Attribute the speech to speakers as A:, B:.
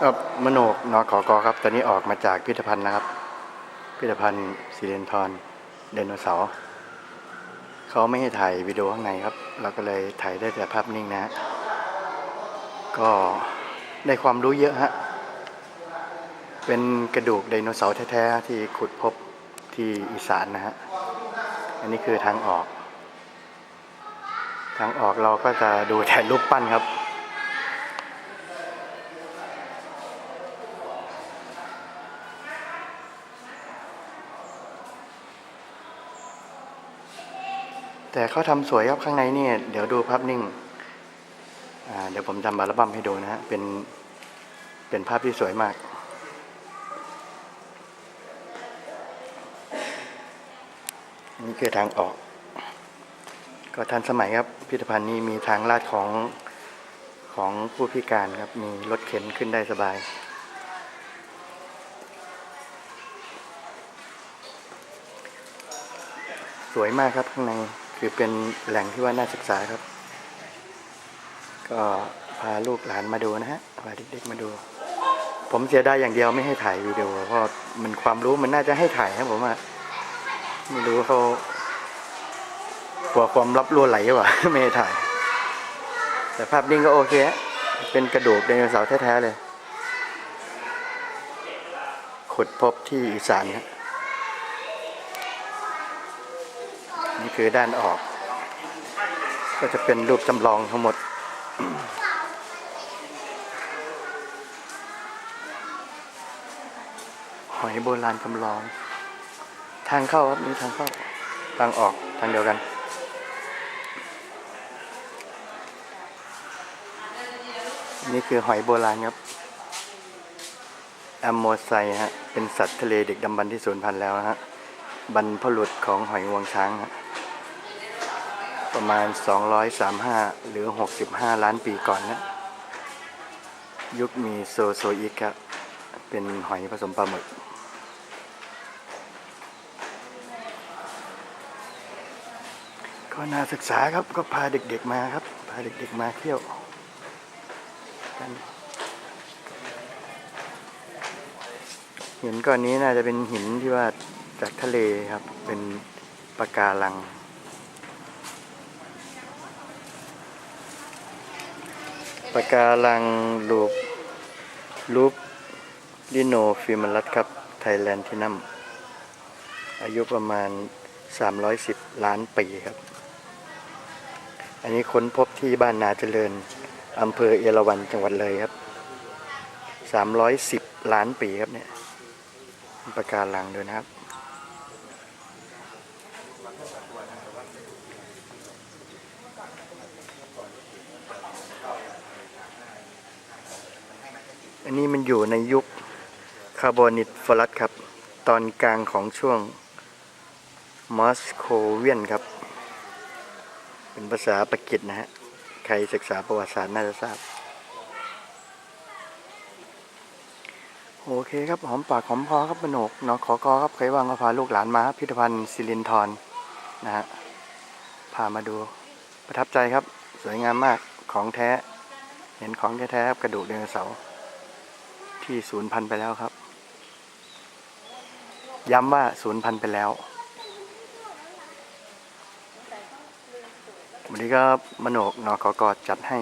A: ครับมโนกนอขอกอครับ ตอนนี้ออกมาจากพิพิธภัณฑ์นะครับ พิพิธภัณฑ์สิรินทรไดโนเสาร์เขาไม่ให้ถ่ายวิดีโอข้างในครับ เราก็เลยถ่ายได้แต่ภาพนิ่งนะฮะก็ได้ความรู้เยอะฮะ เป็นกระดูกไดโนเสาร์แท้ๆที่ขุดพบที่อีสานนะฮะ อันนี้คือทางออก ทางออกเราก็จะดูแต่รูปปั้นครับ แต่เขาทำสวยครับข้างในนี่เดี๋ยวดูภาพนิ่ง เดี๋ยวผมทำอัลบั้มให้ดูนะฮะเป็นเป็นภาพที่สวยมากนี่คือทางออก ก็ทันสมัยครับพิพิธภัณฑ์นี้มีทางลาดของของผู้พิการครับ มีรถเข็นขึ้นได้สบาย สวยมากครับข้างใน คือเป็นแหล่งที่ว่าน่าศึกษาครับ ก็พาลูกหลานมาดูนะฮะพาเด็กๆมาดู ผมเสียดายอย่างเดียวไม่ให้ถ่ายวิดีโอเพราะมันความรู้มันน่าจะให้ถ่ายครับผมว่าไม่รู้เขากลัวความลับรั่วไหลวะไม่ให้ถ่าย แต่ภาพนิ่งก็โอเคเป็นกระดูกไดโนเสาร์แท้ๆเลย ขุดพบที่อีสานครับ คือด้านออก ก็จะเป็นรูปจำลองทั้งหมด หอยโบราณจำลอง ทางเข้าครับนี่ทางเข้าทางออกทางเดียวกันนี่คือหอยโบราณครับแอมโมไซฮะ เป็นสัตว์ทะเลเด็กดำบรรที่สูญพันธุ์แล้วนะฮะ บรรพบุรุษของหอยงวงช้างฮะ ประมาณ 235 หรือ 65 ล้านปีก่อนนะ ยุคมีโซโซอิกครับ เป็นหอยผสมปลาหมึกก็น่าศึกษาครับก็พาเด็กๆมาครับ พาเด็กๆมาเที่ยวกันหินก้อนนี้น่าจะเป็นหินที่ว่าจากทะเลครับ เป็นปะการัง ปะการังรูปรูปลิโนฟิมลัสครับ ไทยแลนด์ที่นัมอายุประมาณ 310 ล้านปีครับ อันนี้ค้นพบที่บ้านนาเจริญอำเภอเอราวัณจังหวัดเลยครับ 310 ล้านปีครับเนี่ยปะการังด้วยนะครับ อันนี้มันอยู่ในยุคคาร์บอนิตฟอรัสครับ ตอนกลางของช่วงมอสโคเวียนครับ เป็นภาษาปากีสนะฮะ ใครศึกษาประวัติศาสตร์น่าจะทราบ โอเคครับ หอมปากหอมคอครับมโนกนอขอกอครับใครว่างก็พาลูกหลานมาพิพิธภัณฑ์สิรินทรนะฮะ พามาดูประทับใจครับ สวยงามมากของแท้ เห็นของแท้ๆครับกระดูกไดโนเสาร์ ที่ศูนย์พันไปแล้วครับ ย้ำว่าศูนย์พันไปแล้ว วันนี้ก็มโนกนอกอกอดจัดให้